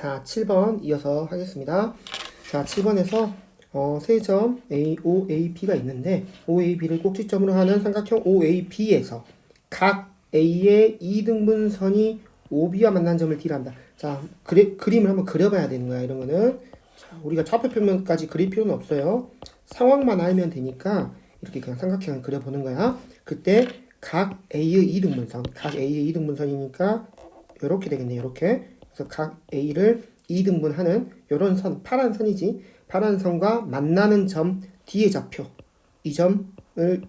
자, 7번 이어서 하겠습니다. 자, 7번에서 어, 세점 A, OAB가 있는데 OAB를 꼭지점으로 하는 삼각형 OAB에서 각 A의 이등분선이 OB와 만난 점을 D란다. 자, 그리, 그림을 한번 그려봐야 되는 거야. 이런 거는 자, 우리가 좌표평면까지 그릴 필요는 없어요. 상황만 알면 되니까 이렇게 그냥 삼각형을 그려보는 거야. 그때 각 A의 이등분선, 각 A의 이등분선이니까 이렇게 되겠네요. 이렇게. 그래서 각 A를 2등분하는 이런 선, 파란 선이지. 파란 선과 만나는 점 D의 좌표. 이 점을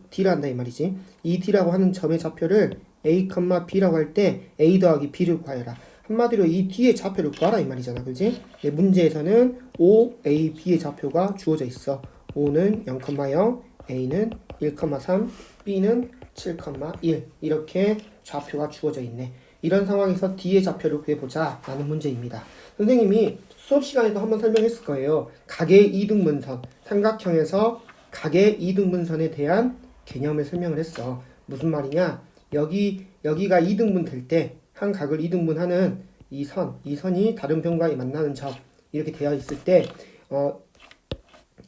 D라 한다 이 말이지. 이 D라고 하는 점의 좌표를 A, B라고 할 때 A 더하기 B를 구하여라. 한마디로 이 D의 좌표를 구하라 이 말이잖아. 그지? 네, 문제에서는 O, A, B의 좌표가 주어져 있어. O는 0,0, A는 1,3, B는 7,1 이렇게 좌표가 주어져 있네. 이런 상황에서 D의 좌표를 구해보자 라는 문제입니다. 선생님이 수업 시간에도 한번 설명했을 거예요. 각의 이등분선, 삼각형에서 각의 이등분선에 대한 개념을 설명을 했어. 무슨 말이냐? 여기 여기가 이등분 될 때 한 각을 이등분하는 이 선, 이 선이 다른 변과 만나는 점 이렇게 되어 있을 때 어,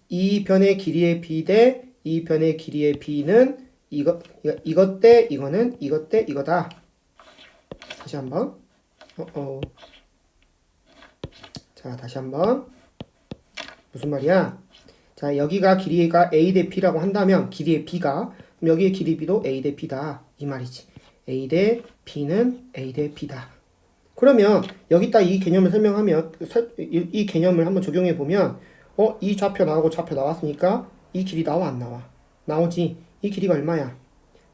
이 변의 길이의 b 대이 변의 길이의 b는 이것 이것 대 이거는 이것 대 이거다. 다시 한번. 어, 어. 자, 다시 한번. 무슨 말이야? 자, 여기가 길이가 A 대 B라고 한다면 길이의 B가 여기의 길이 B도 A 대 B다. 이 말이지. A 대 B는 A 대 B다. 그러면 여기다 이 개념을 설명하면 설- 이, 이 개념을 한번 적용해 보면 어, 이 좌표 나오고 좌표 나왔으니까 이 길이 나와 안 나와? 나오지. 이 길이가 얼마야?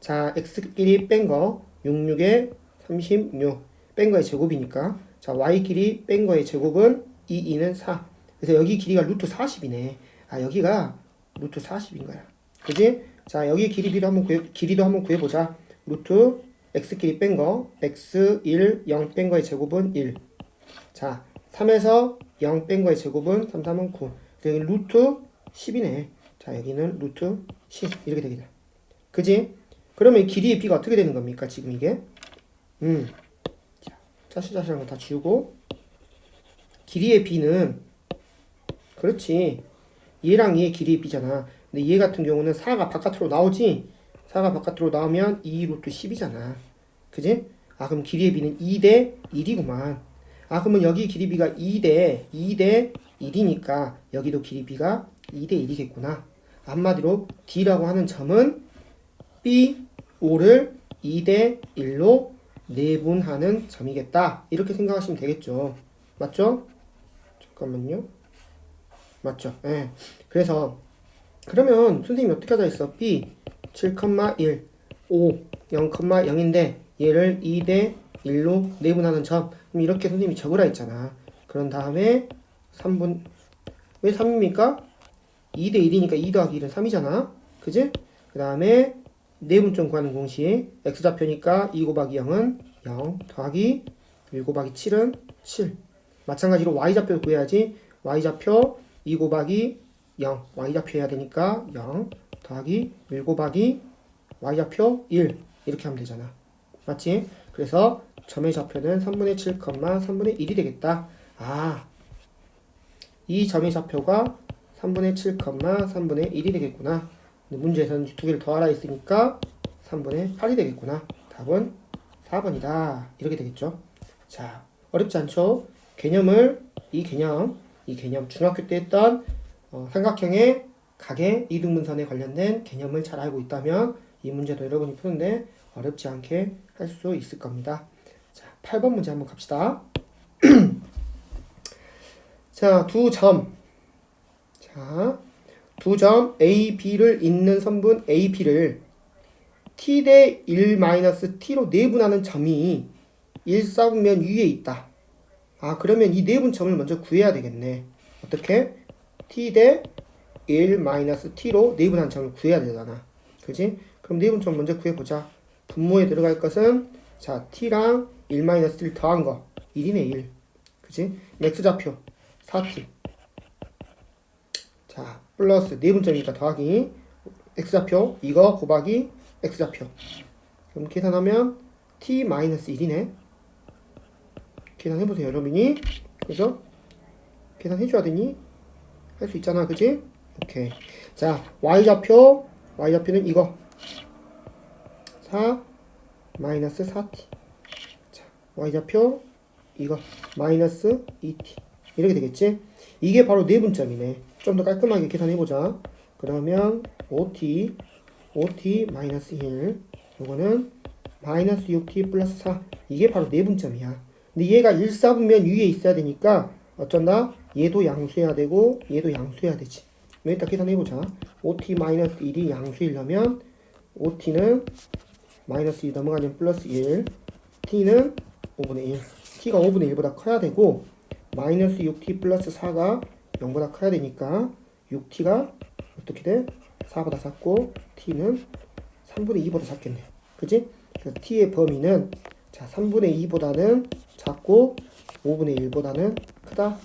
자, x 길이 뺀거 66에 36. 뺀 거의 제곱이니까. 자, y 길이 뺀 거의 제곱은 2, 2는 4. 그래서 여기 길이가 루트 40이네. 아, 여기가 루트 40인 거야. 그지? 자, 여기 길이비도 한번 구해, 길이도 한번 구해보자. 루트 x 길이 뺀 거, x 1, 0 뺀 거의 제곱은 1. 자, 3에서 0 뺀 거의 제곱은 3, 3은 9. 그래서 여기 루트 10이네. 자, 여기는 루트 10. 이렇게 되겠다. 그지? 그러면 이 길이의 b가 어떻게 되는 겁니까? 지금 이게? 음. 자, 짜시자시한 거다 지우고. 길이의 b는, 그렇지. 얘랑 얘의 길이의 b잖아. 근데 얘 같은 경우는 4가 바깥으로 나오지? 4가 바깥으로 나오면 2 루트 10이잖아. 그지? 아, 그럼 길이의 b는 2대 1이구만. 아, 그러면 여기 길이 b가 2대 2대 1이니까 여기도 길이 b가 2대 1이겠구나. 한마디로 d라고 하는 점은 b, o를 2대 1로 내분하는 점이겠다. 이렇게 생각하시면 되겠죠. 맞죠? 잠깐만요. 맞죠? 예. 그래서 그러면 선생님이 어떻게 하자 했어? b 7,1 5 0,0인데 얘를 2 대 1로 내분하는 점. 그럼 이렇게 선생님이 적으라 했잖아. 그런 다음에 3분 왜 3입니까? 2 대 1이니까 2 더하기 1은 3이잖아. 그지? 그 다음에 내분점 구하는 공식 x좌표니까 2 곱하기 0은 0 더하기 1 곱하기 7은 7 마찬가지로 y좌표를 구해야지 y좌표 2 곱하기 0 y좌표 해야 되니까 0 더하기 1 곱하기 y좌표 1 이렇게 하면 되잖아. 맞지? 그래서 점의 좌표는 3분의 7, 3분의 1이 되겠다. 아, 이 점의 좌표가 3분의 7, 3분의 1이 되겠구나 문제에서는 두 개를 더하라 했으니까 3분의 8이 되겠구나. 답은 4번이다. 이렇게 되겠죠. 자, 어렵지 않죠? 개념을, 이 개념, 이 개념, 중학교 때 했던 어, 삼각형의 각의 이등분선에 관련된 개념을 잘 알고 있다면 이 문제도 여러분이 푸는데 어렵지 않게 할 수 있을 겁니다. 자, 8번 문제 한번 갑시다. 자, 두 점. 자, 두 점 A, B를 잇는 선분 A, B를 t 대 1-t로 내분하는 점이 일사분면 위에 있다. 아, 그러면 이 내분점을 먼저 구해야 되겠네. 어떻게? t 대 1-t로 내분한 점을 구해야 되잖아. 그지? 그럼 내분점 먼저 구해보자. 분모에 들어갈 것은 자, t랑 1-t를 더한 거 1이네 1. 그지? x좌표 4t. 자, 플러스 내분점이니까 더하기 x좌표 이거 곱하기 x좌표 그럼 계산하면 t 마이너스 1이네 계산해보세요 여러분이 그죠? 계산해줘야 되니? 할 수 있잖아, 그지? 오케이. 자, y좌표, y좌표는 이거. 4 마이너스 4t. 자, y좌표 이거 마이너스 2t. 이렇게 되겠지? 이게 바로 내분점이네. 좀 더 깔끔하게 계산해보자. 그러면 5t, 5t 마이너스 1. 요거는 마이너스 6t 플러스 4. 이게 바로 내분점이야. 근데 얘가 1, 4분면 위에 있어야 되니까 어쩐다? 얘도 양수해야 되고 얘도 양수해야 되지. 일단 계산해보자. 5t 마이너스 1이 양수이려면 5t는 마이너스 2 넘어가면 플러스 1 t는 5분의 1 t가 5분의 1보다 커야 되고 마이너스 6t 플러스 4가 0보다 커야 되니까 6t가 어떻게 돼? 4보다 작고 t는 3분의 2보다 작겠네 그지? 그래서 t의 범위는 자 3분의 2보다는 작고 5분의 1보다는 크다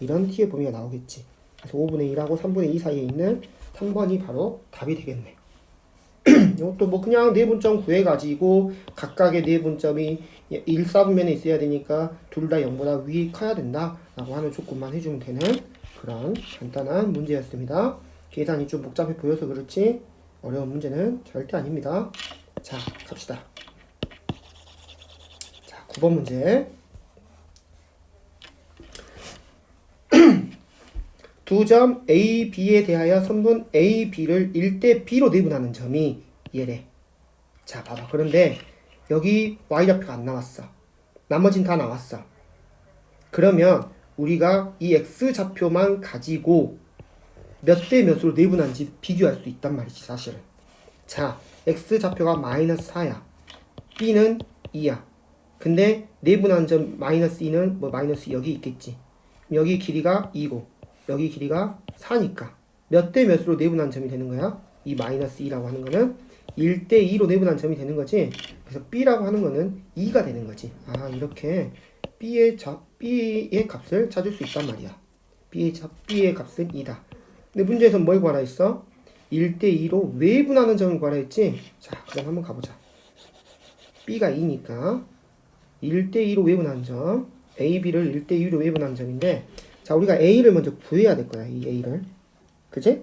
이런 t의 범위가 나오겠지 그래서 5분의 1하고 3분의 2 사이에 있는 3번이 바로 답이 되겠네 이것도 뭐 그냥 내분점 구해가지고 각각의 내분점이 1, 4분면에 있어야 되니까 둘 다 0보다 위에 커야 된다 라고 하는 조건만 해주면 되는 그런 간단한 문제였습니다 계산이 좀 복잡해 보여서 그렇지 어려운 문제는 절대 아닙니다 자 갑시다 자 9번 문제 두 점 A, B에 대하여 선분 A, B를 1대 B로 내분하는 점이 얘래. 자, 봐봐. 그런데 여기 Y좌표가 안 나왔어. 나머진 다 나왔어. 그러면 우리가 이 X좌표만 가지고 몇 대 몇으로 내분한지 비교할 수 있단 말이지, 사실은. 자, X좌표가 마이너스 4야. B는 2야. 근데 내분한 점 마이너스 2는 뭐 마이너스 여기 있겠지. 여기 길이가 2고 여기 길이가 4니까 몇 대 몇으로 내분한 점이 되는 거야? 이 마이너스 2라고 하는 거는 1대 2로 내분한 점이 되는 거지. 그래서 b라고 하는 거는 2가 되는 거지. 아 이렇게 b의 자, b의 값을 찾을 수 있단 말이야. b의 자, b의 값은 2다. 근데 문제에서 뭘 구하라 했어? 1대 2로 외분하는 점을 구하라 했지. 자 그럼 한번 가보자. b가 2니까 1대 2로 외분한 점 a, b를 1대 2로 외분한 점인데 자, 우리가 A를 먼저 구해야 될 거야, 이 A를. 그지?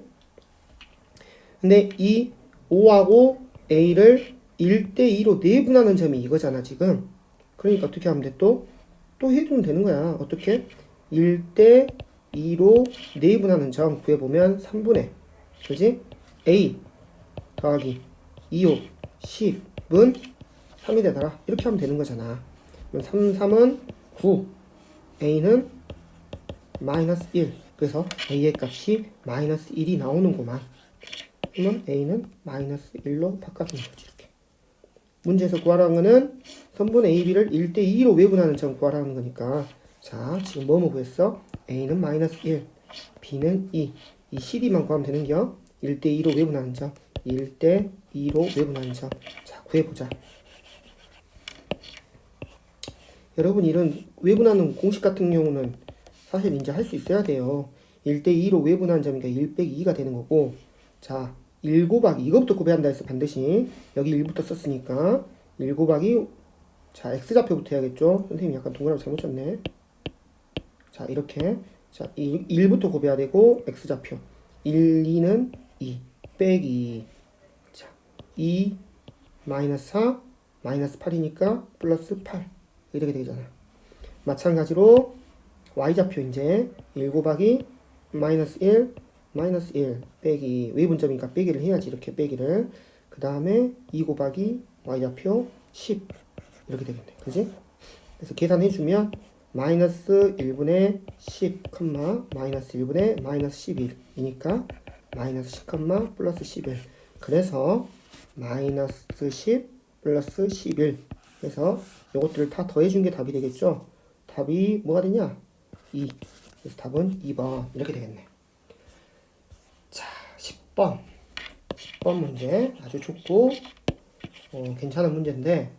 근데 이 5하고 A를 1대2로 내분하는 점이 이거잖아, 지금. 그러니까 어떻게 하면 돼? 또, 또 해주면 되는 거야. 어떻게? 1대 2로 내분하는 점 구해보면 3분의, 그지? A 더하기 2, 5, 10은 3이 되더라. 이렇게 하면 되는 거잖아. 그럼 3, 3은 9, A는 마이너스 1 그래서 a의 값이 마이너스 1이 나오는구만 그러면 a는 마이너스 1로 바꿔주는 거지 문제에서 구하라는 거는 선분 ab를 1대2로 외분하는 점 구하라는 거니까. 자 지금 뭐뭐 구했어? a는 마이너스 1 b는 2 이 CD만 구하면 되는겨 1대2로 외분하는 점 1대2로 외분하는 점자 구해보자. 여러분 이런 외분하는 공식 같은 경우는 사실 이제 할 수 있어야 돼요. 1대2로 외분한 점이니까 1 빼기 2가 되는 거고. 자, 1 곱하기 이것부터 구배한다 해서 반드시. 여기 1부터 썼으니까. 1 곱하기 자, x좌표부터 해야겠죠? 선생님 약간 동그라미 잘못 쳤네. 자, 이렇게. 자, 1, 1부터 곱해야 되고 x좌표. 1, 2는 2 빼기. 자, 2 마이너스 4 마이너스 8이니까 플러스 8 이렇게 되잖아. 마찬가지로 y좌표 이제 1 곱하기 마이너스 1 마이너스 1 빼기 외분점이니까 빼기를 해야지 이렇게 빼기를. 그 다음에 2 곱하기 y좌표 10 이렇게 되겠네 그지? 그래서 계산해주면 마이너스 1분의 10 컴마 마이너스 1분의 마이너스 11이니까 마이너스 10 컴마 플러스 11 그래서 마이너스 10 플러스 11 그래서 이것들을 다 더해준 게 답이 되겠죠? 답이 뭐가 되냐? 2. 그래서 답은 2번. 이렇게 되겠네. 자, 10번. 10번 문제 아주 좋고 어, 괜찮은 문제인데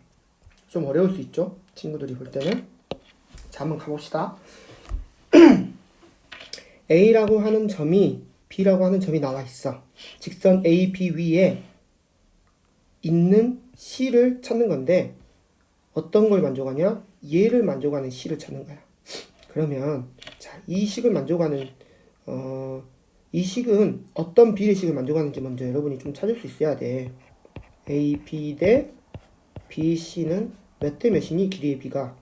좀 어려울 수 있죠. 친구들이 볼 때는. 자, 한번 가봅시다. A라고 하는 점이 B라고 하는 점이 나와 있어. 직선 AB 위에 있는 C를 찾는 건데 어떤 걸 만족하냐? 얘를 만족하는 C를 찾는 거야. 그러면 자, 이 식을 만족하는 어, 이 식은 어떤 비례식을 만족하는지 먼저 여러분이 좀 찾을 수 있어야 돼. A, B 대 B, C는 몇 대 몇이니 길이의 B가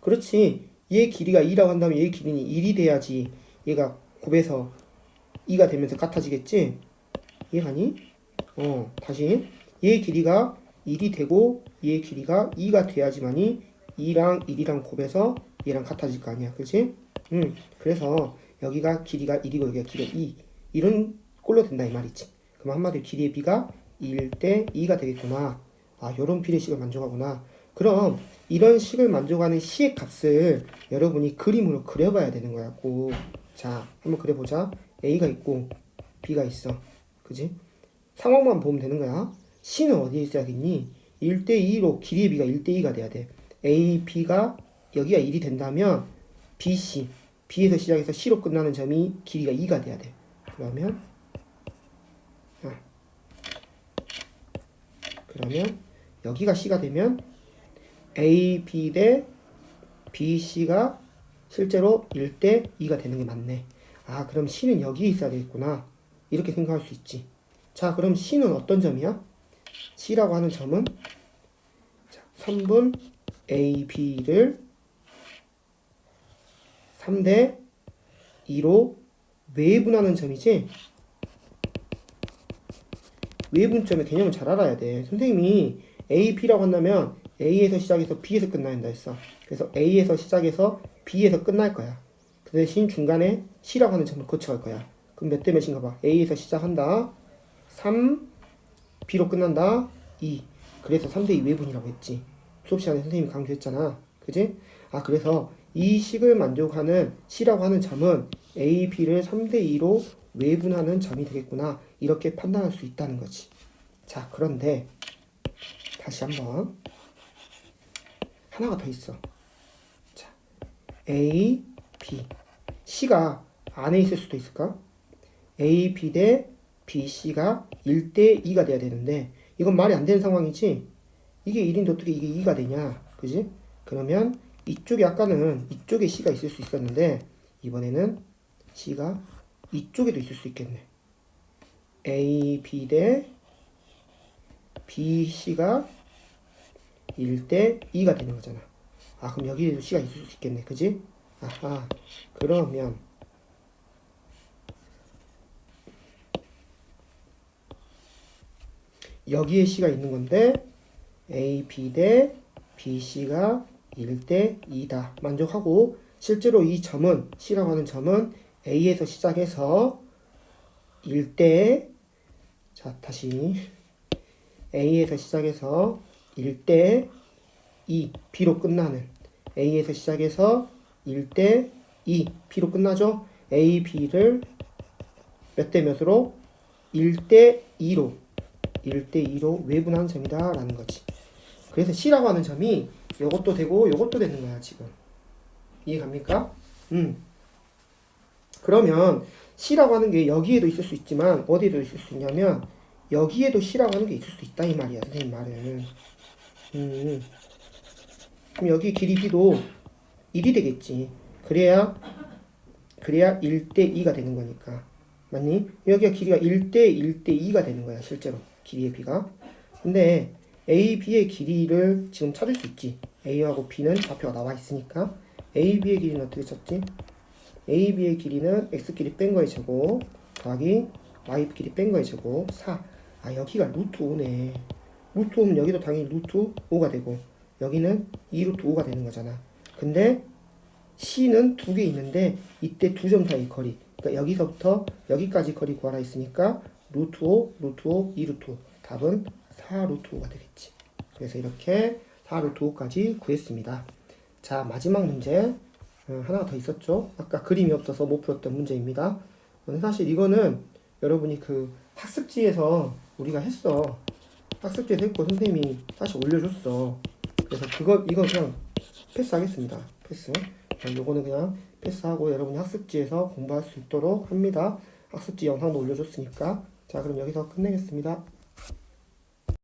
그렇지 얘 길이가 2라고 한다면 얘 길이는 1이 돼야지 얘가 곱해서 2가 되면서 같아지겠지 이해가니? 어 다시 얘 길이가 1이 되고 얘 길이가 2가 돼야지만이 2랑 1이랑 곱해서 얘랑 같아질 거 아니야 그렇지? 음 그래서 여기가 길이가 1이고 여기가 길이가 2 이런 꼴로 된다 이 말이지. 그럼 한마디로 길이의 B가 1대 2가 되겠구나. 아 요런 비례식을 만족하구나. 그럼 이런 식을 만족하는 C의 값을 여러분이 그림으로 그려봐야 되는 거야 꼭. 자 한번 그려보자. A가 있고 B가 있어. 그지? 상황만 보면 되는 거야. C는 어디에 있어야겠니? 1대2로 길이의 B가 1대2가 돼야 돼. A, B가 여기가 1이 된다면 B, C B에서 시작해서 C로 끝나는 점이 길이가 2가 돼야 돼 그러면 아. 그러면 여기가 C가 되면 A, B 대 B, C가 실제로 1대 2가 되는 게 맞네. 아, 그럼 C는 여기에 있어야 되겠구나. 이렇게 생각할 수 있지. 자, 그럼 C는 어떤 점이야? C라고 하는 점은 자, 3분 A, B를 3대 2로 외분하는 점이지? 외분점의 개념을 잘 알아야 돼. 선생님이 A, B라고 한다면 A에서 시작해서 B에서 끝나야 한다 했어. 그래서 A에서 시작해서 B에서 끝날 거야. 그 대신 중간에 C라고 하는 점을 거쳐갈 거야. 그럼 몇 대 몇인가 봐. A에서 시작한다. 3, B로 끝난다. 2. 그래서 3대 2 외분이라고 했지. 수업 시간에 선생님이 강조했잖아. 그지? 아, 그래서 이 식을 만족하는 C라고 하는 점은 A, B를 3대 2로 외분하는 점이 되겠구나. 이렇게 판단할 수 있다는 거지. 자, 그런데 다시 한번 하나가 더 있어. 자, A, B, C가 안에 있을 수도 있을까? A, B 대 B, C가 1대 2가 돼야 되는데 이건 말이 안 되는 상황이지. 이게 1인데 어떻게 이게 2가 되냐? 그지? 그러면 이쪽에 아까는 이쪽에 C가 있을 수 있었는데 이번에는 C가 이쪽에도 있을 수 있겠네. A, B 대 B, C가 1대 2가 되는 거잖아. 아, 그럼 여기에도 C가 있을 수 있겠네. 그지? 아하. 그러면 여기에 C가 있는 건데 A, B 대 B, C가 1대 2다. 만족하고 실제로 이 점은 C라고 하는 점은 A에서 시작해서 1대 자, 다시 A에서 시작해서 1대 2 B로 끝나는 A에서 시작해서 1대 2 B로 끝나죠. A, B를 몇 대 몇으로 1대 2로 1대 2로 외분하는 점이다 라는 거지. 그래서 C라고 하는 점이 이것도 되고 이것도 되는 거야 지금. 이해 갑니까? 음. 그러면 C라고 하는 게 여기에도 있을 수 있지만 어디에도 있을 수 있냐면 여기에도 C라고 하는 게 있을 수 있다 이 말이야 선생님 말은. 음. 그럼 여기 길이 B도 1이 되겠지. 그래야 그래야 1대 2가 되는 거니까. 맞니? 여기가 길이가 1대 1대 2가 되는 거야, 실제로. 길이의 B가. 근데 A, B의 길이를 지금 찾을 수 있지. A하고 B는 좌표가 나와 있으니까. A, B의 길이는 어떻게 찾지? A, B의 길이는 X 길이 뺀 거의 제곱 더하기 Y 길이 뺀 거의 제곱 4. 아, 여기가 루트 5네. 루트 5면 여기도 당연히 루트 5가 되고 여기는 2루트 5가 되는 거잖아. 근데 C는 두 개 있는데 이때 두 점 사이 거리. 그러니까 여기서부터 여기까지 거리 구하라 했으니까 루트 5, 루트 5, 2루트 5. 답은 4루트 5가 되겠지. 그래서 이렇게 4루트 5까지 구했습니다. 자, 마지막 문제. 어, 하나가 더 있었죠. 아까 그림이 없어서 못 풀었던 문제입니다. 사실 이거는 여러분이 그 학습지에서 우리가 했어. 학습지에서 했고 선생님이 다시 올려줬어. 그래서 그거 이거 그냥 패스하겠습니다. 패스. 자, 요거는 그냥 패스하고 여러분이 학습지에서 공부할 수 있도록 합니다. 학습지 영상도 올려줬으니까. 자, 그럼 여기서 끝내겠습니다.